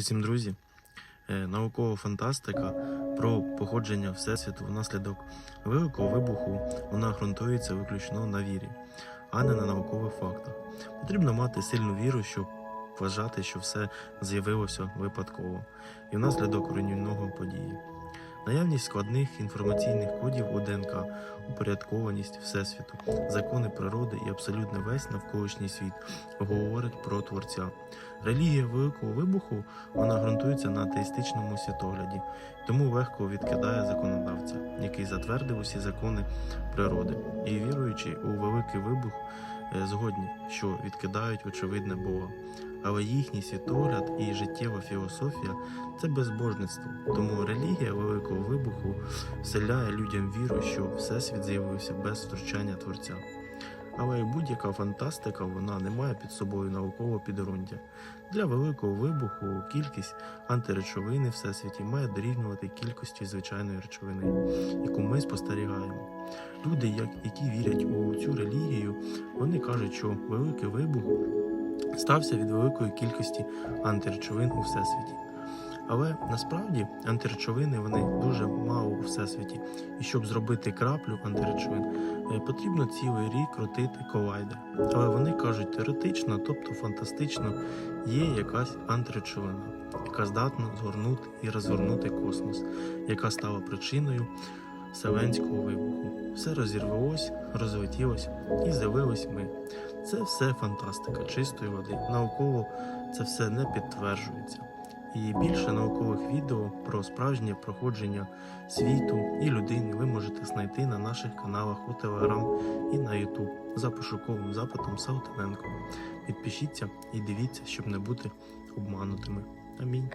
Всім друзі, Е, наукова фантастика про походження Всесвіту внаслідок великого вибуху вона ґрунтується виключно на вірі, а не на наукових фактах. Потрібно мати сильну віру, щоб вважати, що все з'явилося випадково і внаслідок руйнівного події. Наявність складних інформаційних кодів у ДНК, упорядкованість Всесвіту, закони природи і абсолютно весь навколишній світ говорить про Творця. Релігія Великого Вибуху вона ґрунтується на атеїстичному світогляді, тому легко відкидає законодавця, який затвердив усі закони природи, і віруючи у великий вибух, згодні, що відкидають очевидне Бога. Але їхній світогляд і життєва філософія це безбожництво. Тому релігія Великого Вибуху вселяє людям віру, що Всесвіт з'явився без втручання Творця. Але і будь-яка фантастика вона не має під собою наукового підґрунтя. Для великого вибуху кількість антиречовини всесвіті має дорівнювати кількості звичайної речовини, яку ми спостерігаємо. Люди, які вірять у цю релігію, вони кажуть, що великий вибух стався від великої кількості антиречовин у всесвіті. Але насправді антиречовини вони дуже мало у всесвіті, і щоб зробити краплю антиречовин, е, потрібно цілий рік крутити колайдер. Але вони кажуть теоретично, тобто фантастично, є якась антиречовина, яка здатна згорнути і розгорнути космос, яка стала причиною Вселенського вибуху. Все розірвалось, розлетілось і з'явились ми. Це все фантастика чистої води. Науково це все не підтверджується. І більше наукових відео про справжнє проходження світу і людини ви можете знайти на наших каналах у Телеграм і на Ютуб за пошуковим запитом Саутененко. Підпишіться і дивіться, щоб не бути обманутими. Амінь.